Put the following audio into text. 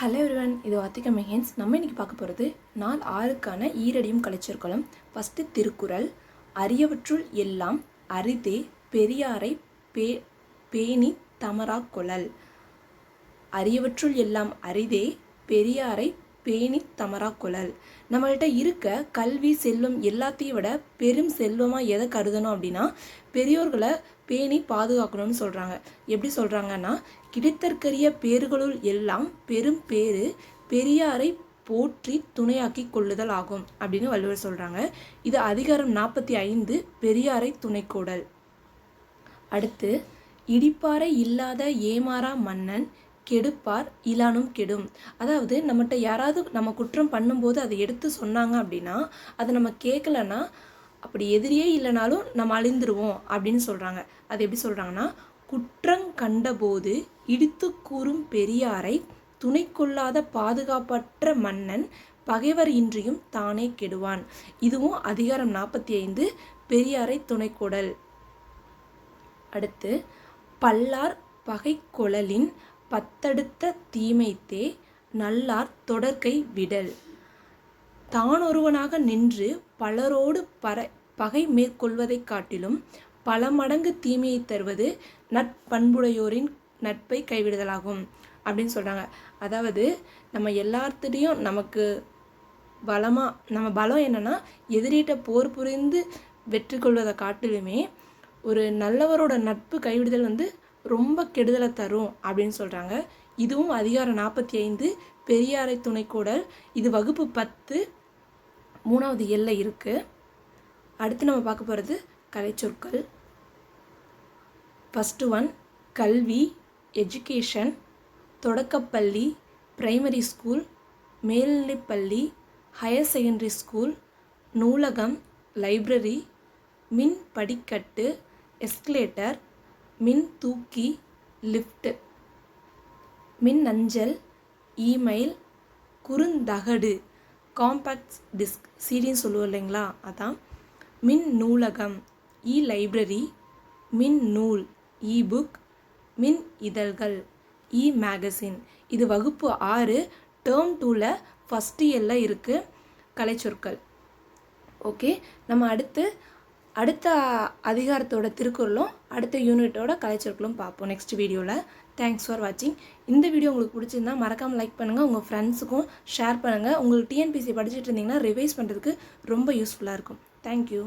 Hello everyone இது வாத்திக மெஹன்ஸ் நம்ம இன்னைக்கு பார்க்க போகிறது நாள் ஆறுக்கான ஈரடியும் கலைச்சொற்களும். ஃபஸ்ட்டு திருக்குறள் அரியவற்றுள் எல்லாம் அரிதே பெரியாரை பே பேணி தமரா கொளல் அரியவற்றுள் எல்லாம் அரிதே பெரியாரை பேணி தமரா குழல். நம்மள்கிட்ட இருக்க கல்வி செல்வம் எல்லாத்தையும் விட பெரும் செல்வமாக எதை கருதணும் அப்படின்னா பெரியோர்களை பேணி பாதுகாக்கணும்னு சொல்கிறாங்க எப்படி சொல்கிறாங்கன்னா கிடைத்தற்கரிய பேறுகளுள் எல்லாம் பெரும் பேறு பெரியாரை போற்றி துணையாக்கி கொள்ளுதல் ஆகும் அப்படின்னு வள்ளுவர் சொல்கிறாங்க இது அதிகாரம் நாற்பத்தி ஐந்து பெரியாரை துணைக்கோடல். அடுத்து இடிப்பாறை இல்லாத ஏமாறா மன்னன் கெடுப்பார் இலானும் கெடும். அதாவது நம்மகிட்ட யாராவது நம்ம குற்றம் பண்ணும்போது அதை எடுத்து சொன்னாங்க அப்படின்னா அதை நம்ம கேட்கலன்னா அப்படி எதிரியே இல்லைனாலும் நம்ம அழிந்துருவோம் அப்படின்னு சொல்கிறாங்க அது எப்படி சொல்கிறாங்கன்னா குற்றங் கண்டபோது இடித்து கூறும் பெரியாரை துணை கொள்ளாத பாதுகாப்பற்ற மன்னன் பகைவர் இன்றியும் தானே கெடுவான். இதுவும் அதிகாரம் நாற்பத்தி ஐந்து பெரியாரை துணைக்கொடல். அடுத்து பல்லார் பகை கொழலின் பத்தடுத்த தீமைத்தே நல்லார் தொடர்கை விடல். தானொருவனாக நின்று பலரோடு பற பகை மேற்கொள்வதைக் காட்டிலும் பல மடங்கு தீமையை தருவது நட்பண்புடையோரின் நட்பை கைவிடுதலாகும் அப்படின்னு சொல்கிறாங்க அதாவது நம்ம எல்லாத்துலேயும் நமக்கு பலமாக நம்ம பலம் என்னென்னா எதிரிட்ட போர் புரிந்து வெற்றி கொள்வதை காட்டிலுமே ஒரு நல்லவரோட நட்பு கைவிடுதல் வந்து ரொம்ப கெடுதலை தரும் அப்படின்னு சொல்கிறாங்க இதுவும் அதிகாரம் நாற்பத்தி ஐந்து பெரியாரை துணைக்கோடல் இது வகுப்பு பத்து மூணாவது எல்லை இருக்குது அடுத்து நம்ம பார்க்க போகிறது கலைச்சொற்கள். ஃபஸ்ட்டு ஒன் கல்வி எஜுகேஷன் தொடக்கப்பள்ளி பிரைமரி ஸ்கூல் மேல்நிலைப்பள்ளி ஹையர் செகண்டரி ஸ்கூல் நூலகம் லைப்ரரி மின் படிக்கட்டு எஸ்கலேட்டர் மின் தூக்கி லிஃப்ட் மின் அஞ்சல் இமெயில் குறுந்தகடு காம்பேக்ட் டிஸ்க் சீடின்னு சொல்லுவோம் இல்லைங்களா? அதான். மின் நூலகம் இ லைப்ரரி மின் நூல் இ புக் மின் இதழ்கள் இ மேகசின் இது வகுப்பு ஆறு டேர்ம் டூவில் ஃபஸ்ட் இயரில் இருக்குது கலைச்சொற்கள். ஓகே. நம்ம அடுத்து அடுத்த அதிகாரத்தோட திருக்குறளும் அடுத்த யூனிட்டோட கலைச்சொற்களும் பார்ப்போம் நெக்ஸ்ட் வீடியோவில் தேங்க்ஸ் ஃபார் வாட்சிங் இந்த வீடியோ உங்களுக்கு பிடிச்சிருந்தா மறக்காமல் லைக் பண்ணுங்கள் உங்கள் ஃப்ரெண்ட்ஸுக்கும் ஷேர் பண்ணுங்கள் உங்களுக்கு டிஎன்பிசி படிச்சுட்டு இருந்தீங்கன்னா ரிவைஸ் பண்ணுறதுக்கு ரொம்ப யூஸ்ஃபுல்லாக இருக்கும். தேங்க்யூ